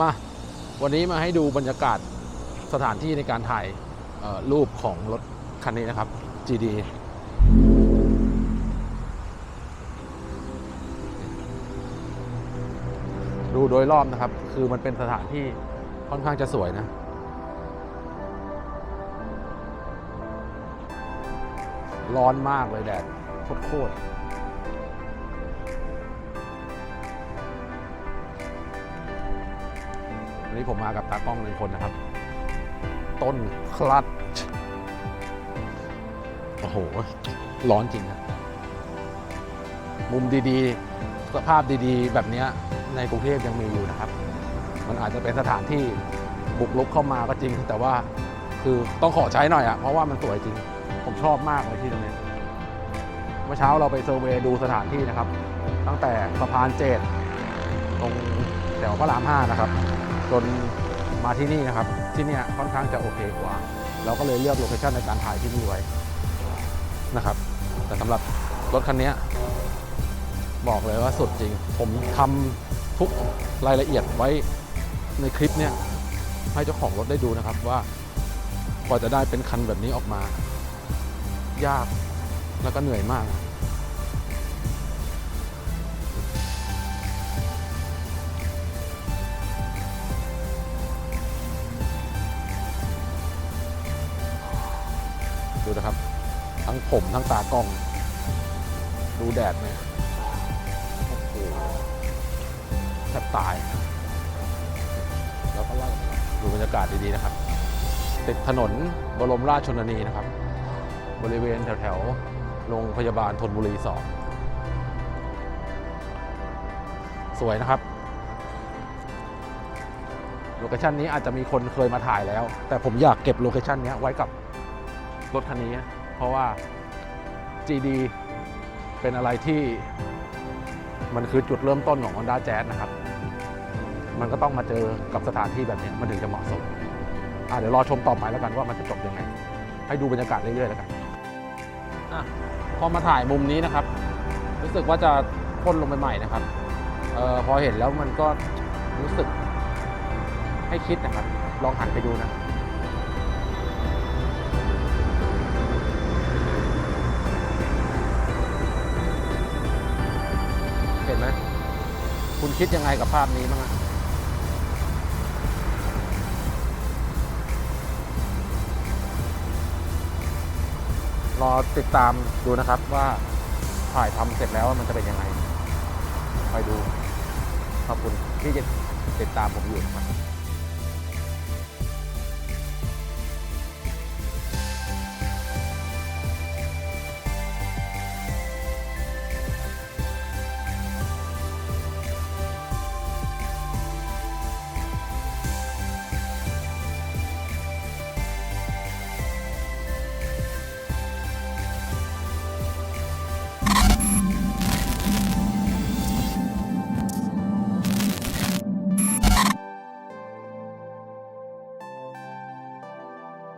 มาวันนี้มาให้ดูบรรยากาศสถานที่ในการถ่ายรูปของรถคันนี้นะครับ GD ดูโดยรอบนะครับ คือมันเป็นสถานที่ค่อนข้างจะสวยนะร้อนมากเลยแดดโคตร วันนี้ผมมากับตากล้องหนึ่งคนนะครับ ต้นคลัดโอ้โห ร้อนจริงนะมุมดีๆ สภาพดีๆ แบบนี้ในกรุงเทพยังมีอยู่นะครับ มันอาจจะเป็นสถานที่บุกลุกเข้ามาก็จริง แต่ว่าคือต้องขอใช้หน่อยอะเพราะว่ามันสวยจริง ผมชอบมากเลยที่ตรงนี้ เมื่อเช้าเราไปเซอร์เวย์ดูสถานที่นะครับ ตั้งแต่สะพานเจดตรงแถวพระรามห้านะครับ จนมาที่นี่นะครับ ที่นี่ค่อนข้างจะโอเคกว่า เราก็เลยเลือกโลเคชั่นในการถ่ายที่นี่ไว้นะครับ แต่สำหรับรถคันนี้บอกเลยว่าสุดจริง ผมทำทุกรายละเอียดไว้ในคลิปเนี่ยให้เจ้าของรถได้ดูนะครับว่ากว่าจะได้เป็นคันแบบนี้ออกมา ยากแล้วก็เหนื่อยมาก ดูนะครับ ทั้งผมทั้งตากล้อง ดูแดดเนี่ยโอ้โหแทบตาย แล้วก็ไล่ดูบรรยากาศดีๆนะครับ ติดถนนบรมราชชนนีนะครับ บริเวณแถวๆโรงพยาบาลธนบุรีสองสวยนะครับโลเคชันนี้อาจจะมีคนเคยมาถ่ายแล้ว แต่ผมอยากเก็บโลเคชันนี้ไว้กับ รถคันนี้ เพราะว่า GD เป็นอะไรที่มันคือจุดเริ่มต้นของ Honda Jazz นะครับ มันก็ต้องมาเจอกับสถานที่แบบนี้มันถึงจะเหมาะสมอะเดี๋ยวรอชมต่อไปแล้วกันว่ามันจะจบยังไง ให้ดูบรรยากาศเรื่อยๆแล้วกันอพอมาถ่ายมุมนี้นะครับ รู้สึกว่าจะพ่นลงไปใหม่นะครับเออพอเห็นแล้วมันก็รู้สึกให้คิดนะครับ ลองหันไปดูนะ คุณคิดยังไงกับภาพนี้บ้างรอติดตามดูนะครับว่าถ่ายทำเสร็จแล้วมันจะเป็นยังไง ไปดู ขอบคุณที่จะติดตามผมอยู่นะครับ